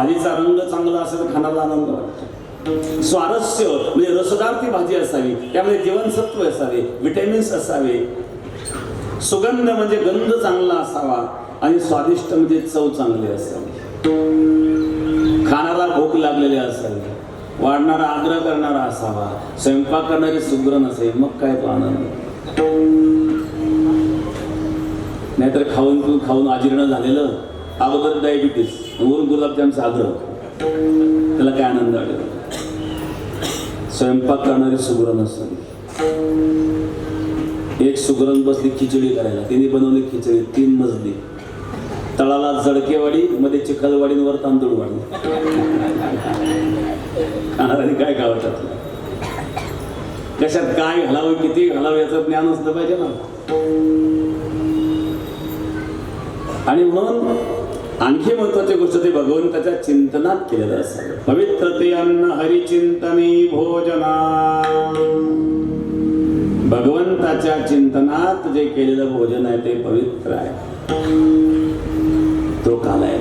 भाजीचा रंग चांगला असेल तर खाण्याला आनंद वाटतो. स्वारस्य म्हणजे रसदार ती भाजी असावी त्यामध्ये जीवनसत्व असावे विटॅमिन्स असावे. सुगंध म्हणजे गंध चांगला असावा आणि स्वादिष्ट म्हणजे चव चांगली असावी. खाणारा भूक लागलेली असावी. वाढणारा आग्रह करणारा असावा. स्वयंपाक करणारी सुग्र नसेल मग काय तो आनंद? नाहीतर खाऊन खाऊन अजीर्ण झालेलं अगोदर डायबिटीस ऊर गुलाबजामचा आग्रह त्याला काय आनंद वाटेल स्वयंपाक करणारी सुगरण असतात एक सुगरण बसली खिचडी करायला. तिने बनवली खिचडी तीन मजली. तळाला जडकेवाडी मध्ये चिखलवाडीवर तांदूळ वाढली. खाणाऱ्याने काय गावतात कशात काय घालावं किती घालावं याचं ज्ञान असलं पाहिजे ना. आणि म्हणून आणखी महत्वाची गोष्ट ते भगवंताच्या चिंतनात केलेलं असावं. पवित्र ते अन्न हरिचिंतनी भोजना भगवंताच्या चिंतनात जे केलेलं भोजन आहे ते पवित्र आहे. तो काल आहे.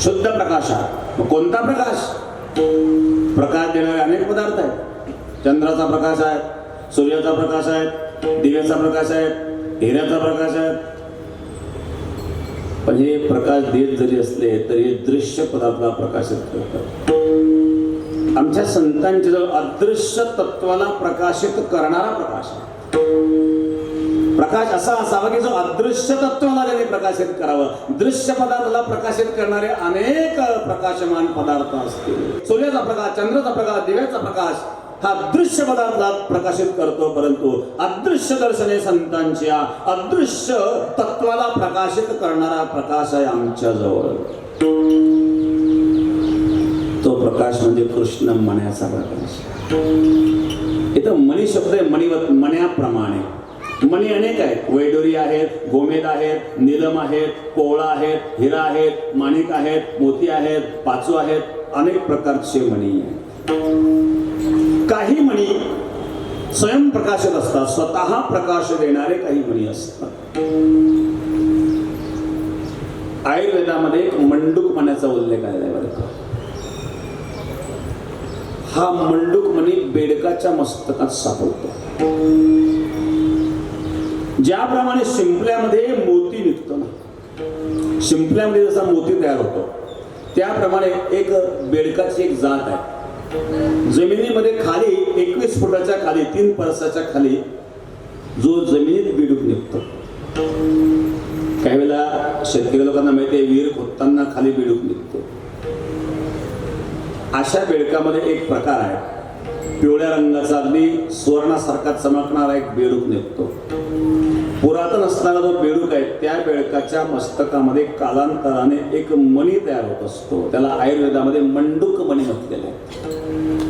शुद्ध प्रकाश मग कोणता प्रकाश? प्रकाश देणारे अनेक पदार्थ आहेत. चंद्राचा प्रकाश आहे सूर्याचा प्रकाश आहे दिव्याचा प्रकाश आहे हिऱ्याचा प्रकाश आहे म्हणजे हे प्रकाश देत जरी असले तरी दृश्य पदार्थाला प्रकाशित करतात. आमच्या संतांच्या जवळ अदृश्य तत्वाला प्रकाशित करणारा प्रकाश प्रकाश असा असावा की जो अदृश्य तत्वाला त्यांनी प्रकाशित करावं. दृश्य पदार्थाला प्रकाशित करणारे अनेक प्रकाशमान पदार्थ असतील. सूर्याचा प्रकाश चंद्राचा प्रकाश दिव्याचा प्रकाश हा दृश्य पदार्थात प्रकाशित करतो परंतु अदृश्य दर्शने संतांच्या अदृश्य तत्वाला प्रकाशित करणारा प्रकाश आहे आमच्या जवळ. तो प्रकाश म्हणजे कृष्ण मण्याचा प्रकाश. इथं मणी शब्द आहे मणिवत मण्याप्रमाणे. मणी अनेक आहेत. वैडोरी आहेत गोमेद आहेत निलम आहेत कोवळा आहेत हिरा आहेत माणिक आहेत मोती आहेत पाचू आहेत अनेक प्रकारचे मणी आहेत. काही म्हणी स्वयंप्रकाशक असतात. स्वतः प्रकाश देणारे काही म्हणी असतात. आयुर्वेदामध्ये एक मंडूक मण्याचा उल्लेख आलेला आहे बरं का? हा मंडूक मणी बेडकाच्या मस्तकात सापडतो. ज्याप्रमाणे शिंपल्यामध्ये मोती निघतो ना शिंपल्यामध्ये जसा मोती तयार होतो त्याप्रमाणे एक बेडकाची एक जात आहे. जमिनीमध्ये खाली एकवीस फुटाच्या खाली तीन परसाच्या खाली जो जमिनीत बिडूक निघतो. काही वेळेला शेतकरी लोकांना माहिती आहे विहीर खोदताना खाली बिडूक निघतो. अशा बेडकामध्ये एक प्रकार आहे. पिवळ्या रंगाचा अगदी सुवर्णासारखा चमकणारा एक बेडूक निघतो. पुरातन असणारा जो बेडूक आहे त्या बेडकाच्या मस्तकामध्ये कालांतराने एक मणी तयार होत असतो. त्याला आयुर्वेदामध्ये मंडूक मणी म्हटलेले आहे.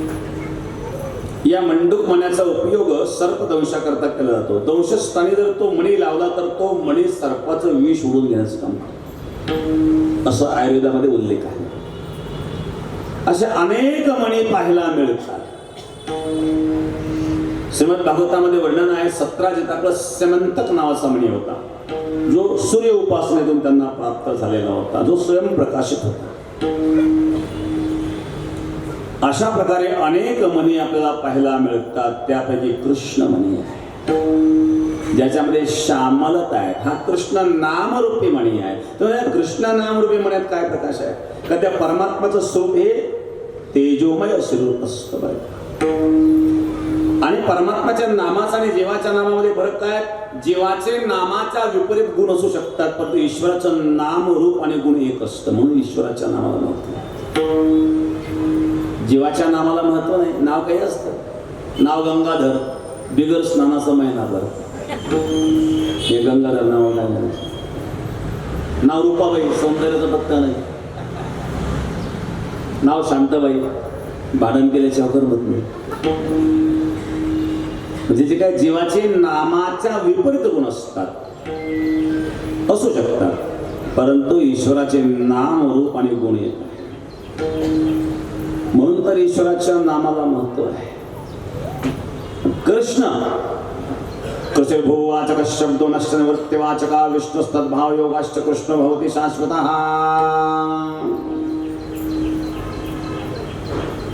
या मंडूक मण्याचा उपयोग सर्पदंशाकरता केला जातो. दंशस्थानी जर तो मणी लावला तर तो मणी सर्पाचं विष उडून घेण्याचं काम करतो. असं आयुर्वेदामध्ये उल्लेख आहे. असे अनेक मणी पाहायला मिळतात. श्रीमद भागवतामध्ये वर्णन आहे सतरा जिताकडे सेमंतक नावाचा मणी होता. जो सूर्य उपासनेतून त्यांना प्राप्त झालेला होता. जो स्वयंप्रकाशित होता. अशा प्रकारे अनेक मनी आपल्याला पाहायला मिळतात. त्यापैकी कृष्ण मणी आहे. ज्याच्यामध्ये श्यामलता आहे. हा कृष्ण नामरूपी मणी आहे. तर या कृष्ण नामरूपी मण्यात काय प्रकाश आहे? का त्या परमात्माचं स्वरूप हे तेजोमय स्वरूप असतं बरं आणि परमात्माच्या नामाचा आणि जीवाच्या नामामध्ये फरक काय? जीवाचे नामाच्या विपरीत गुण असू शकतात परंतु ईश्वराचं नाम रूप आणि गुण एक असतं. म्हणून ईश्वराच्या नामाला जीवाच्या नामाला महत्त्व नाही. नाव काही असतं. नाव गंगाधर बिगर स्नानाचं महिनाभर. हे गंगाधर नाव काय झालं? नाव रूपाबाई सौंदर्याचं पत्ता नाही. नाव शांताबाई भाडण केल्याच्या अगर नाही म्हणजे जे काय जीवाचे नामाच्या विपरीत गुण असतात. असू शकतात. परंतु ईश्वराचे नाम रूप आणि गुण येतात म्हणून तर ईश्वराच्या नामाला महत्त्व आहे. कृष्ण. कसे भो वाचक शब्द नष्ट निवृत्ती वाचका निवृत्तिवाचका विष्णुस्तद्भाव योगाश्च कृष्ण भवती शाश्वत.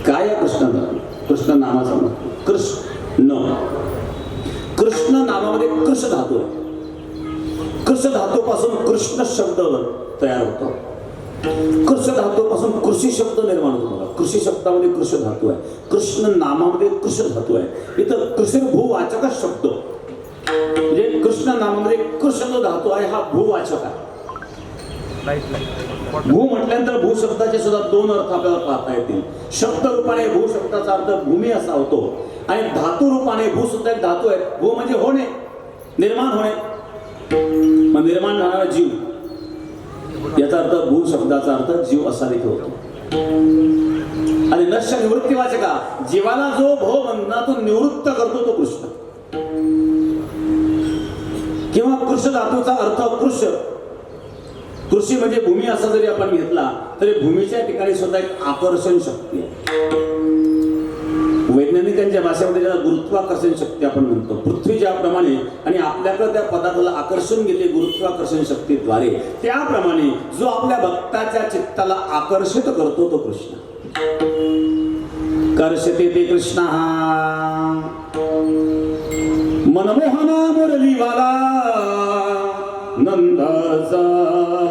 काय कृष्ण कृष्ण नामाचा कृष्ण. कृष्ण नामामध्ये कृष धातू कृष धातूपासून कृष्ण शब्द तयार होतो. कृष धातूपासून कृषी शब्द निर्माण होतो कृषी शब्दामध्ये कृष धातू आहे. कृष्ण नामामध्ये कृष धातू आहे. इथं कृषी भूवाचक शब्द. म्हणजे कृष्ण नामामध्ये कृष्ण धातू आहे हा भूवाचक आहे. भू म्हटल्यानंतर भू शब्दाचे सुद्धा दोन अर्थ आपल्याला पाहता येतील. शब्द रूपाने भू शब्दाचा अर्थ भूमी असा होतो. आणि धातू रूपाने भू सुद्धा एक धातू आहे. भू म्हणजे होणे. निर्माण होणे. मग निर्माण झाणारा जीव. याचा अर्थ भू शब्दाचा अर्थ जीव असा देखील होतो. आणि नश्य निवृत्ती वाचका जीवाला जो भो बंधनातून निवृत्त करतो तो कृष्ण. किंवा कृष्ण धातूचा अर्थ कृष्ण. कृषी म्हणजे भूमी असा जरी आपण घेतला तरी भूमीच्या ठिकाणी सुद्धा एक आकर्षण शक्ती आहे. वैज्ञानिकांच्या भाषेमध्ये ज्याला गुरुत्वाकर्षण शक्ती आपण म्हणतो. पृथ्वी ज्याप्रमाणे आणि आपल्याकडे त्या पदार्थाला आकर्षण गेले गुरुत्वाकर्षण शक्तीद्वारे त्याप्रमाणे जो आपल्या भक्ताच्या चित्ताला आकर्षित करतो तो कृष्ण. कर्षते ते कृष्ण. मनमोहना मुरलीवाला नंदाचा.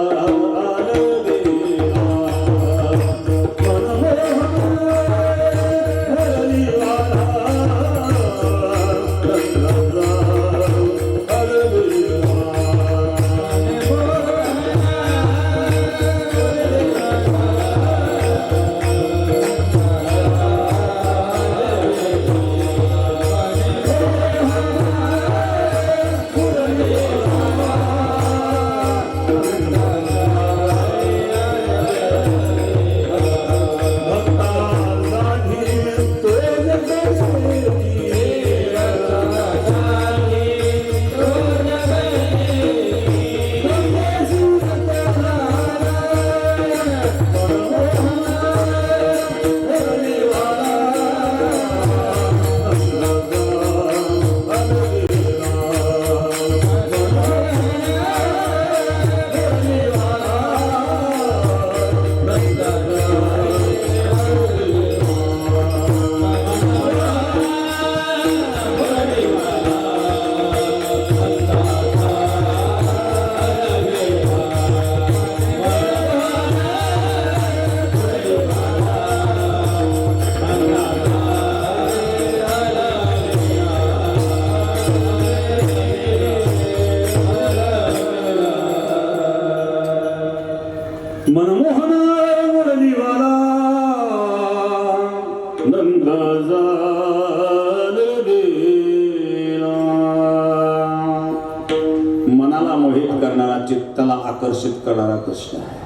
मोहित करणारा चित्ताला आकर्षित करणारा कृष्ण आहे.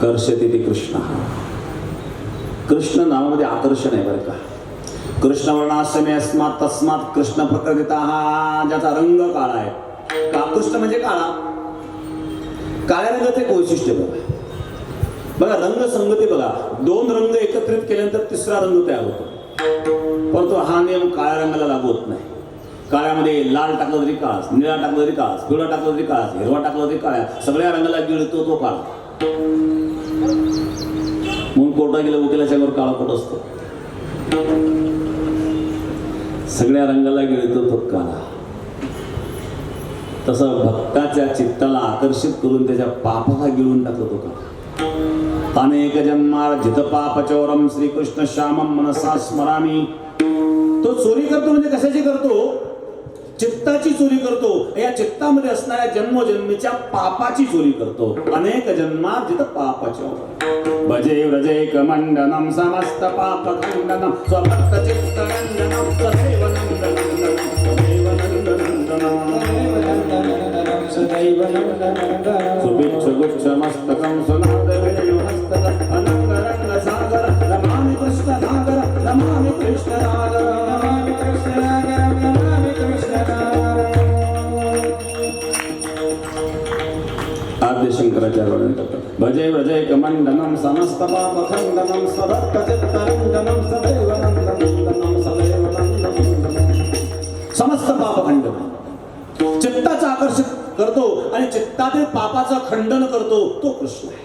कर्षते ते कृष्ण कृष्ण नावामध्ये आकर्षण आहे बरं का. कृष्ण वर्णाश्रमे अस्मात तस्मात कृष्ण प्रकृतीता हा ज्याचा रंग काळा आहे. का कृष्ण म्हणजे काळा? काळ्या रंगाचं एक वैशिष्ट्य बघा. बघा रंग संगती बघा. दोन रंग एकत्रित केल्यानंतर तिसरा रंग तयार होतो. परंतु हा नियम काळ्या रंगाला लागू होत नाही. काळ्यामध्ये लाल टाकलं तरी काळाच निळा टाकलं तरी काळाच पिवळा टाकलं तरी काळाच हिरवा टाकलं तरी काळ्या सगळ्या रंगाला गिळतो तो काळा. म्हणून कोर्टा गेलं वकिलाच्या वर काळा कोट असतो. सगळ्या रंगाला गिळतो तो काळा. तसं भक्ताच्या चित्ताला आकर्षित करून त्याच्या पापाला गिळून टाकतो तो का अनेक जन्मार्जित पापचौरम श्रीकृष्ण श्यामम मनसा स्मरामी. तो चोरी करतो म्हणजे कशाची करतो? चित्ताची चोरी करतो. या चित्तामध्ये असणाऱ्या जन्मोजन्मीच्या पापाची चोरी करतो. अनेक जन्मार्जित पापाच्या भजे व्रजे कमंडनम समस्त पाप खंडनम स्वभक्त चित्त नंदनम सदैव नंदनम सदैव नंदनम सदैव गुच्छ मस्तकम सुना। आद्य शंकराचार्य भजय भजय भजे कमंडनम समस्त पापखंडनम सदत्तचित्तरंजनम सदैव नंदनंदनम सदैव नंदनंदनम समस्त पापखंडन चित्ताचं आकर्षित करतो आणि चित्तातील पापाचं खंडन करतो तो कृष्ण आहे.